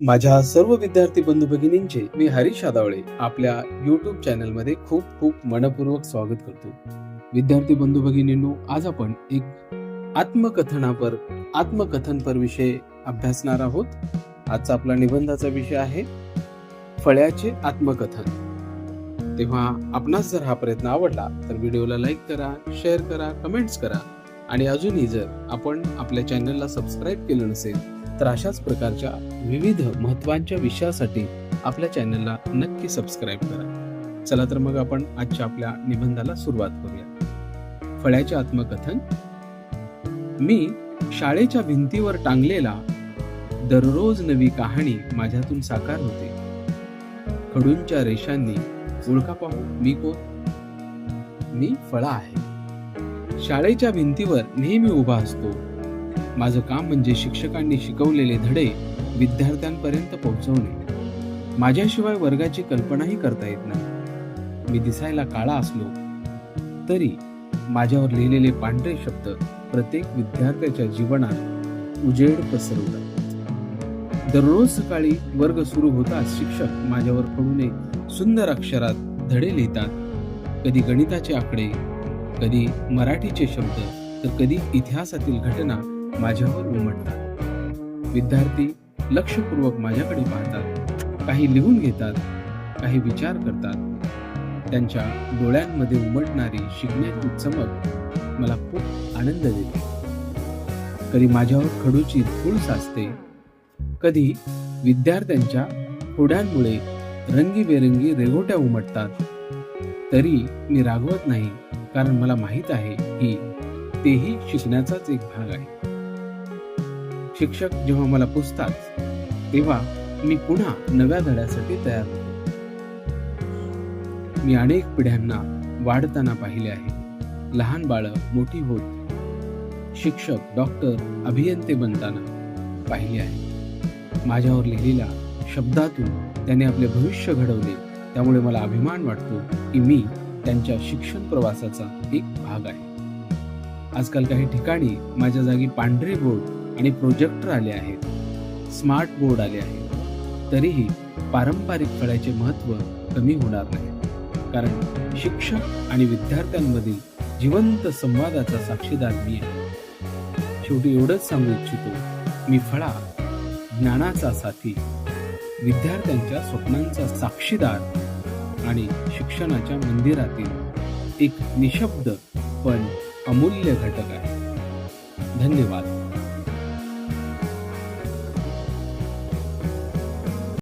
माझ्या सर्व विद्यार्थी बंधू भगिनींचे मी हरीश आदावळे आपल्या युट्यूब चॅनलमध्ये खूप खूप मनपूर्वक स्वागत करतो. विद्यार्थी बंधू भगिनींनो आज आपण एक आत्मकथनापर आत्मकथनपर विषय अभ्यासणार आहोत. आजचा आपला निबंधाचा विषय आहे फळ्याचे आत्मकथन. तेव्हा आपणास जर हा प्रयत्न आवडला तर व्हिडिओला लाईक करा शेअर करा कमेंट्स करा. आणि अजूनही जर आपण आपल्या चॅनलला सबस्क्राईब केलं नसेल तर अशाच प्रकारच्या विविध महत्त्वाच्या विषयासाठी आपल्या चॅनलला नक्की सबस्क्राईब करा. चला तर मग आपण आजच्या आपल्या निबंधाला सुरुवात करूया. फळ्याचे आत्मकथन. मी शाळेच्या भिंतीवर टांगलेला दररोज नवी कहाणी माझ्यातून साकार होते. खडूंच्या रेषांनी ओळखा पाहू मी कोण? मी फळा आहे. शाळेच्या भिंतीवर नेहमी उभा असतो. माझं काम म्हणजे शिक्षकांनी शिकवलेले धडे विद्यार्थ्यांपर्यंत पोहोचवणे. माझ्याशिवाय वर्गाची कल्पनाही करता येत नाही. मी दिसायला काळा असलो तरी माझ्यावर लिहिलेले पांढरे शब्द प्रत्येक विद्यार्थ्याच्या जीवनात उजेड पसरवतात. दररोज सकाळी वर्ग सुरू होताच शिक्षक माझ्यावर कडून सुंदर अक्षरात धडे लिहितात. कधी गणिताचे आकडे कधी मराठीचे शब्द तर कधी इतिहासातील घटना माझ्यावर उमटतात. विद्यार्थी लक्षपूर्वक माझ्याकडे पाहतात. काही लिहून घेतात काही विचार करतात. त्यांच्या डोळ्यांमध्ये उमटणारी शिकण्याची चमक मला खूप आनंद देते. कधी माझ्यावर खडूची धूळ साचते कधी विद्यार्थ्यांच्या होड्यांमुळे रंगीबेरंगी रेघोट्या उमटतात. तरी मी रागवत नाही कारण मला माहीत आहे की तेही शिकण्याचाच एक भाग आहे. शिक्षक जेव्हा मला पुसतात तेव्हा मी पुन्हा नव्या धड्यासाठी तयार होतो. मी अनेक पिढ्यांना वाढताना पाहिले आहे. लहान बाळ मोठी होत शिक्षक डॉक्टर अभियंते बनताना पाहिले आहे. माझ्यावर लिहिलेल्या शब्दातून त्याने आपले भविष्य घडवले त्यामुळे मला अभिमान वाटतो की मी त्यांच्या शिक्षण प्रवासाचा एक भाग आहे. आजकाल काही ठिकाणी माझ्या जागी पांढरे बोर्ड आणि प्रोजेक्टर आले आहेत. स्मार्ट बोर्ड आले आहेत. तरीही पारंपरिक कळ्याचे महत्त्व कमी होणार नाही. कारण शिक्षक आणि विद्यार्थ्यांमधील जिवंत संवादाचा साक्षीदार मी आहे. शेवटी एवढंच सांगू इच्छितो मी फळा ज्ञानाचा साथी विद्यार्थ्यांच्या स्वप्नांचा साक्षीदार आणि शिक्षणाच्या मंदिरातील एक निशब्द पण अमूल्य घटक आहे. धन्यवाद.